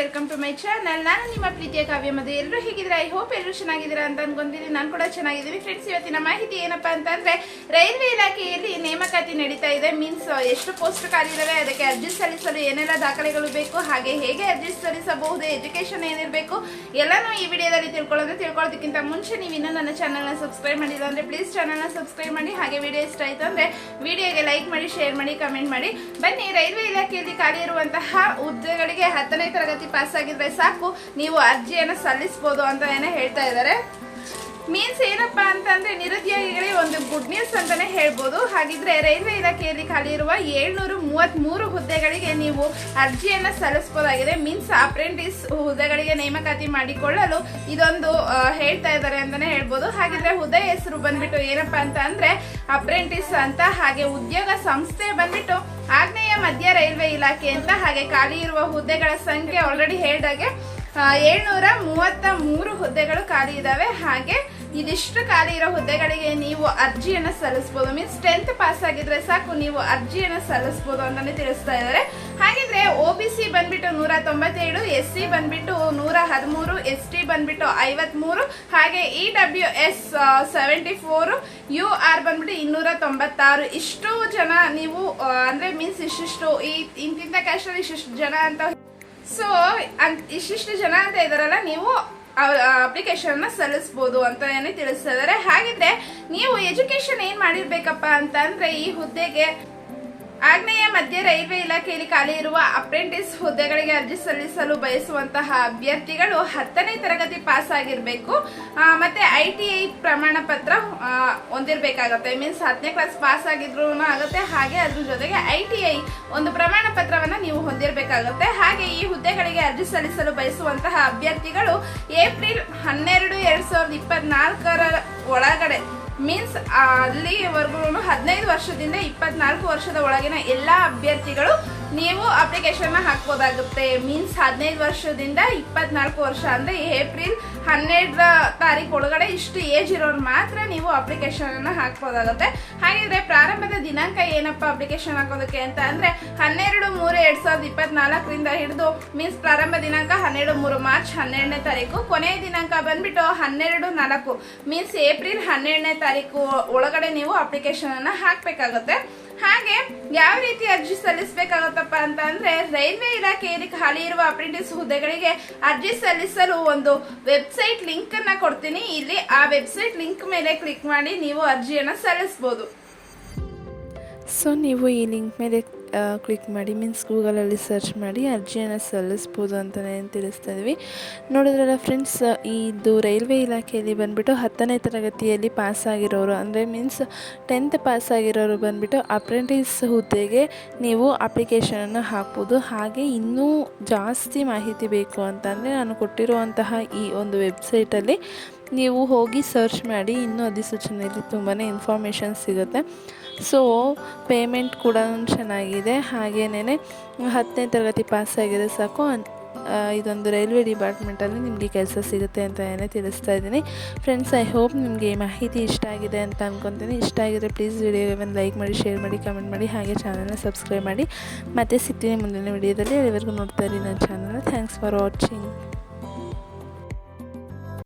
Welcome to my channel ನಾನು ನಿಮ್ಮ ಪ್ರೀತಿಯ ಕಾವ್ಯ ಮದುವೆ. ಎಲ್ಲರೂ ಹೇಗಿದ್ರೆ ಐ ಹೋಪ್ ಎಲ್ಲರೂ ಚೆನ್ನಾಗಿದ್ದೀರಾ ಅಂತ ಅನ್ಕೊಂತೀನಿ ನಾನು ಕೂಡ ಚೆನ್ನಾಗಿದ್ದೀನಿ. ಫ್ರೆಂಡ್ಸ್ ಇವತ್ತಿನ ಮಾಹಿತಿ ಏನಪ್ಪಾ ಅಂತಂದ್ರೆ, ರೈಲ್ವೆ ಇಲಾಖೆಯಲ್ಲಿ ನೇಮಕಾತಿ ನಡೀತಾ ಇದೆ. ಮೀನ್ಸ್ ಎಷ್ಟು ಪೋಸ್ಟ್ ಖಾಲಿದಾವೆ ಅದಕ್ಕೆ ಅರ್ಜಿ ಸಲ್ಲಿಸಲು ಏನೆಲ್ಲ ದಾಖಲೆಗಳು ಬೇಕು, ಹಾಗೆ ಹೇಗೆ ಅರ್ಜಿ ಸಲ್ಲಿಸಬಹುದು ಎಜುಕೇಶನ್ ಏನಿರಬೇಕು, ಎಲ್ಲನೂ ಈ ವಿಡಿಯೋದಲ್ಲಿ ತಿಳ್ಕೊಳ್ಳೋದು. ತಿಳ್ಕೊಳ್ಳೋದಕ್ಕಿಂತ ಮುಂಚೆ ನೀವು ಇನ್ನೂ ನನ್ನ ಚಾನಲ್ನ ಸಬ್ಸ್ಕ್ರೈಬ್ ಮಾಡಿಲ್ಲ ಅಂದರೆ ಪ್ಲೀಸ್ ಚಾನಲ್ನ ಸಬ್ಸ್ಕ್ರೈಬ್ ಮಾಡಿ. ಹಾಗೆ ವಿಡಿಯೋ ಇಷ್ಟ ಆಯಿತು ಅಂದರೆ, ವಿಡಿಯೋಗೆ ಲೈಕ್ ಮಾಡಿ ಶೇರ್ ಮಾಡಿ ಕಮೆಂಟ್ ಮಾಡಿ. ಬನ್ನಿ, ರೈಲ್ವೆ ಇಲಾಖೆಯಲ್ಲಿ ಖಾಲಿ ಇರುವಂತಹ ಹುದ್ದೆಗಳಿಗೆ ಹತ್ತನೇ ತರಗತಿ ಪಾಸ್ ಆಗಿದ್ರೆ ಸಾಕು. ನೀವು ಅರ್ಜಿಯನ್ನು ಸಲ್ಲಿಸಬಹುದು ಅಂತ ಏನೋ ಹೇಳ್ತಾ ಇದ್ದಾರೆ. ಮೀನ್ಸ್ ಏನಪ್ಪಾ ಅಂತಂದ್ರೆ ನಿರುದ್ಯೋಗಿಗಳಿಗೆ ಒಂದು ಗುಡ್ ನ್ಯೂಸ್ ಅಂತಾನೆ ಹೇಳ್ಬೋದು. ಹಾಗಿದ್ರೆ ರೈಲ್ವೆ ಇಲಾಖೆಯಲ್ಲಿ ಖಾಲಿ ಇರುವ ಏಳ್ನೂರ ಮೂವತ್ತ್ ಮೂರು ಹುದ್ದೆಗಳಿಗೆ ನೀವು ಅರ್ಜಿಯನ್ನ ಸಲ್ಲಿಸಬಹುದಾಗಿದೆ ಮೀನ್ಸ್ ಅಪ್ರೆಂಟಿಸ್ ಹುದ್ದೆಗಳಿಗೆ ನೇಮಕಾತಿ ಮಾಡಿಕೊಳ್ಳಲು ಇದೊಂದು ಹೇಳ್ತಾ ಇದ್ದಾರೆ ಅಂತಾನೆ ಹೇಳ್ಬೋದು. ಹಾಗಿದ್ರೆ ಹುದ್ದೆ ಹೆಸರು ಬಂದ್ಬಿಟ್ಟು ಏನಪ್ಪಾ ಅಂತ ಅಪ್ರೆಂಟಿಸ್ ಅಂತ, ಹಾಗೆ ಉದ್ಯೋಗ ಸಂಸ್ಥೆ ಬಂದ್ಬಿಟ್ಟು ರೈಲ್ವೆ ಇಲಾಖೆ ಅಂತ ಹಾಗೆ ಖಾಲಿ ಇರುವ ಹುದ್ದೆಗಳ ಸಂಖ್ಯೆ ಆಲ್ರೆಡಿ ಹೇಳಿದಾಗೆ ಏಳ್ನೂರ ಮೂವತ್ತ ಮೂರು ಹುದ್ದೆಗಳು ಖಾಲಿ ಇದ್ದಾವೆ ಹಾಗೆ ಇದಿಷ್ಟು ಖಾಲಿ ಇರೋ ಹುದ್ದೆಗಳಿಗೆ ನೀವು ಅರ್ಜಿಯನ್ನ ಸಲ್ಲಿಸಬಹುದು ಮೀನ್ಸ್ ಟೆಂತ್ ಪಾಸ್ ಆಗಿದ್ರೆ ಸಾಕು, ನೀವು ಅರ್ಜಿಯನ್ನ ಸಲ್ಲಿಸಬಹುದು ಅಂತಾನೆ ತಿಳಿಸ್ತಾ ಇದ್ದಾರೆ. ಹಾಗಿದ್ರೆ ಒ ಬಿ ಸಿ ಬಂದ್ಬಿಟ್ಟು ನೂರ ತೊಂಬತ್ತೇಳು ಎಸ್ ಸಿ ಬಂದ್ಬಿಟ್ಟು ನೂರ ಹದಿಮೂರು ಎಸ್ ಟಿ ಬಂದ್ಬಿಟ್ಟು ಐವತ್ಮೂರು, ಹಾಗೆ E W S seventy four U R ಬಂದ್ಬಿಟ್ಟು ಇನ್ನೂರ ತೊಂಬತ್ತಾರು. ಇಷ್ಟು ಜನ ನೀವು ಅಂದ್ರೆ ಮೀನ್ಸ್ ಇಷ್ಟಿಷ್ಟು ಈ ಇಂತಿಂತ ಕ್ಯಾಸ್ಟಲ್ಲಿ ಇಷ್ಟಿಷ್ಟು ಜನ ಅಂತ ಸೊ ಇಷ್ಟಿಷ್ಟು ಜನ ಅಂತ ಇದಾರಲ್ಲ, ನೀವು ಅಪ್ಲಿಕೇಶನ್ ಸಲ್ಲಿಸಬಹುದು ಅಂತ ತಿಳಿಸ್ತಾ ಇದಾರೆ. ಹಾಗಿದ್ರೆ ನೀವು ಎಜುಕೇಶನ್ ಏನ್ ಮಾಡಿರ್ಬೇಕಪ್ಪ ಅಂತ ಅಂದ್ರೆ ಈ ಹುದ್ದೆಗೆ ಆಗ್ನೇಯ ಮಧ್ಯ ರೈಲ್ವೆ ಇಲಾಖೆಯಲ್ಲಿ ಖಾಲಿ ಇರುವ ಅಪ್ರೆಂಟಿಸ್ ಹುದ್ದೆಗಳಿಗೆ ಅರ್ಜಿ ಸಲ್ಲಿಸಲು ಬಯಸುವಂತಹ ಅಭ್ಯರ್ಥಿಗಳು ಹತ್ತನೇ ತರಗತಿ ಪಾಸ್ ಆಗಿರಬೇಕು. ಮತ್ತೆ ಐ ಟಿ ಐ ಪ್ರಮಾಣ ಪತ್ರ ಹೊಂದಿರಬೇಕಾಗತ್ತೆ. ಮೀನ್ಸ್ ಹತ್ತನೇ ಕ್ಲಾಸ್ ಪಾಸ್ ಆಗಿದ್ರು ಆಗುತ್ತೆ. ಹಾಗೆ ಅದ್ರ ಜೊತೆಗೆ ಐ ಟಿ ಐ ಒಂದು ಪ್ರಮಾಣ ಪತ್ರವನ್ನು ನೀವು ಹೊಂದಿರಬೇಕಾಗುತ್ತೆ. ಹಾಗೆ ಈ ಹುದ್ದೆಗಳಿಗೆ ಅರ್ಜಿ ಸಲ್ಲಿಸಲು ಬಯಸುವಂತಹ ಅಭ್ಯರ್ಥಿಗಳು ಏಪ್ರಿಲ್ ಹನ್ನೆರಡು ಎರಡ್ ಸಾವಿರದ ಇಪ್ಪತ್ನಾಲ್ಕರ ಒಳಗಡೆ ಮೀನ್ಸ್ ಅಲ್ಲಿವರೆಗೂ ಹದಿನೈದು ವರ್ಷದಿಂದ ಇಪ್ಪತ್ನಾಲ್ಕು ವರ್ಷದ ಒಳಗಿನ ಎಲ್ಲ ಅಭ್ಯರ್ಥಿಗಳು ನೀವು ಅಪ್ಲಿಕೇಶನ್ ಹಾಕ್ಬೋದಾಗುತ್ತೆ. ಮೀನ್ಸ್ ಹದಿನೈದು ವರ್ಷದಿಂದ ಇಪ್ಪತ್ನಾಲ್ಕು ವರ್ಷ ಅಂದ್ರೆ ಏಪ್ರಿಲ್ ಹನ್ನೆರಡರ ತಾರೀಕು ಒಳಗಡೆ ಇಷ್ಟು ಏಜ್ ಇರೋರು ಮಾತ್ರ ನೀವು ಅಪ್ಲಿಕೇಶನ್ ಅನ್ನ ಹಾಕ್ಬೋದಾಗುತ್ತೆ. ಹಾಗಿದ್ರೆ ಪ್ರಾರಂಭದ ದಿನಾಂಕ ಏನಪ್ಪ ಅಪ್ಲಿಕೇಶನ್ ಹಾಕೋದಕ್ಕೆ ಅಂತ ಅಂದ್ರೆ ಹನ್ನೆರಡು ಮೂರು ಎರಡ್ ಸಾವಿರದ ಇಪ್ಪತ್ನಾಲ್ಕರಿಂದ ಹಿಡಿದು ಮೀನ್ಸ್ ಪ್ರಾರಂಭ ದಿನಾಂಕ ಹನ್ನೆರಡು ಮೂರು ಮಾರ್ಚ್ ಹನ್ನೆರಡನೇ ತಾರೀಕು, ಕೊನೆಯ ದಿನಾಂಕ ಬಂದ್ಬಿಟ್ಟು ಹನ್ನೆರಡು ನಾಲ್ಕು. ಮೀನ್ಸ್ ಏಪ್ರಿಲ್ ಹನ್ನೆರಡನೇ ತಾರೀಕು ಒಳಗಡೆ ನೀವು ಅಪ್ಲಿಕೇಶನ್ ಅನ್ನ ಹಾಕ್ಬೇಕಾಗುತ್ತೆ. ಹಾಗೆ ಯಾವ ರೀತಿ ಅರ್ಜಿ ಸಲ್ಲಿಸಬೇಕಾಗುತ್ತಪ್ಪ ಅಂತ ಅಂದ್ರೆ ರೈಲ್ವೆ ಇಲಾಖೆಯಲ್ಲಿ ಖಾಲಿ ಇರುವ ಅಪ್ರೆಂಟಿಸ್ ಹುದ್ದೆಗಳಿಗೆ ಅರ್ಜಿ ಸಲ್ಲಿಸಲು ಒಂದು ವೆಬ್ಸೈಟ್ ಲಿಂಕ್ ಅನ್ನ ಕೊಡ್ತೀನಿ. ಇಲ್ಲಿ ಆ ವೆಬ್ಸೈಟ್ ಲಿಂಕ್ ಮೇಲೆ ಕ್ಲಿಕ್ ಮಾಡಿ ನೀವು ಅರ್ಜಿಯನ್ನು ಸಲ್ಲಿಸಬಹುದು ಸೊ ನೀವು ಈ ಲಿಂಕ್ ಮೇಲೆ ಕ್ಲಿಕ್ ಮಾಡಿ ಮೀನ್ಸ್ ಗೂಗಲಲ್ಲಿ ಸರ್ಚ್ ಮಾಡಿ ಅರ್ಜಿಯನ್ನು ಸಲ್ಲಿಸ್ಬೋದು ಅಂತಲೇ ತಿಳಿಸ್ತಾ ಇದ್ವಿ. ನೋಡಿದ್ರಲ್ಲ ಫ್ರೆಂಡ್ಸ್ ಇದು ರೈಲ್ವೆ ಇಲಾಖೆಯಲ್ಲಿ ಬಂದುಬಿಟ್ಟು ಹತ್ತನೇ ತರಗತಿಯಲ್ಲಿ ಪಾಸ್ ಆಗಿರೋರು, ಅಂದರೆ ಮೀನ್ಸ್ ಟೆಂತ್ ಪಾಸ್ ಆಗಿರೋರು ಬಂದುಬಿಟ್ಟು ಅಪ್ರೆಂಟಿಸ್ ಹುದ್ದೆಗೆ ನೀವು ಅಪ್ಲಿಕೇಶನನ್ನು ಹಾಕ್ಬೋದು. ಹಾಗೆ ಇನ್ನೂ ಜಾಸ್ತಿ ಮಾಹಿತಿ ಬೇಕು ಅಂತಂದರೆ ನಾನು ಕೊಟ್ಟಿರುವಂತಹ ಈ ಒಂದು ವೆಬ್ಸೈಟಲ್ಲಿ ನೀವು ಹೋಗಿ ಸರ್ಚ್ ಮಾಡಿ ಇನ್ನೂ ಅಧಿಸೂಚನೆಯಲ್ಲಿ ತುಂಬಾ ಇನ್ಫಾರ್ಮೇಷನ್ ಸಿಗುತ್ತೆ. ಸೊ ಪೇಮೆಂಟ್ ಕೂಡ ಚೆನ್ನಾಗಿದೆ. ಹಾಗೇನೇ ಹತ್ತನೇ ತರಗತಿ ಪಾಸ್ ಆಗಿದೆ ಸಾಕು. ಇದೊಂದು ರೈಲ್ವೆ ಡಿಪಾರ್ಟ್ಮೆಂಟಲ್ಲಿ ನಿಮಗೆ ಕೆಲಸ ಸಿಗುತ್ತೆ ಅಂತ ಏನೇ ತಿಳಿಸ್ತಾ ಇದ್ದೀನಿ. ಫ್ರೆಂಡ್ಸ್ ಐ ಹೋಪ್ ನಿಮಗೆ ಈ ಮಾಹಿತಿ ಇಷ್ಟ ಆಗಿದೆ ಅಂತ ಅಂದ್ಕೊತೀನಿ ಇಷ್ಟ ಆಗಿದ್ರೆ ಪ್ಲೀಸ್ ವಿಡಿಯೋಗೆ ಒಂದು ಲೈಕ್ ಮಾಡಿ ಶೇರ್ ಮಾಡಿ ಕಮೆಂಟ್ ಮಾಡಿ. ಹಾಗೆ ಚಾನಲ್ನ ಸಬ್ಸ್ಕ್ರೈಬ್ ಮಾಡಿ. ಮತ್ತೆ ಸಿಗ್ತೀನಿ ಮುಂದಿನ ವಿಡಿಯೋದಲ್ಲಿ ಅಲ್ಲಿವರೆಗೂ ನೋಡ್ತಾ ಇರಿ ನನ್ನ ಚಾನಲ್ನ ಥ್ಯಾಂಕ್ಸ್ ಫಾರ್ ವಾಚಿಂಗ್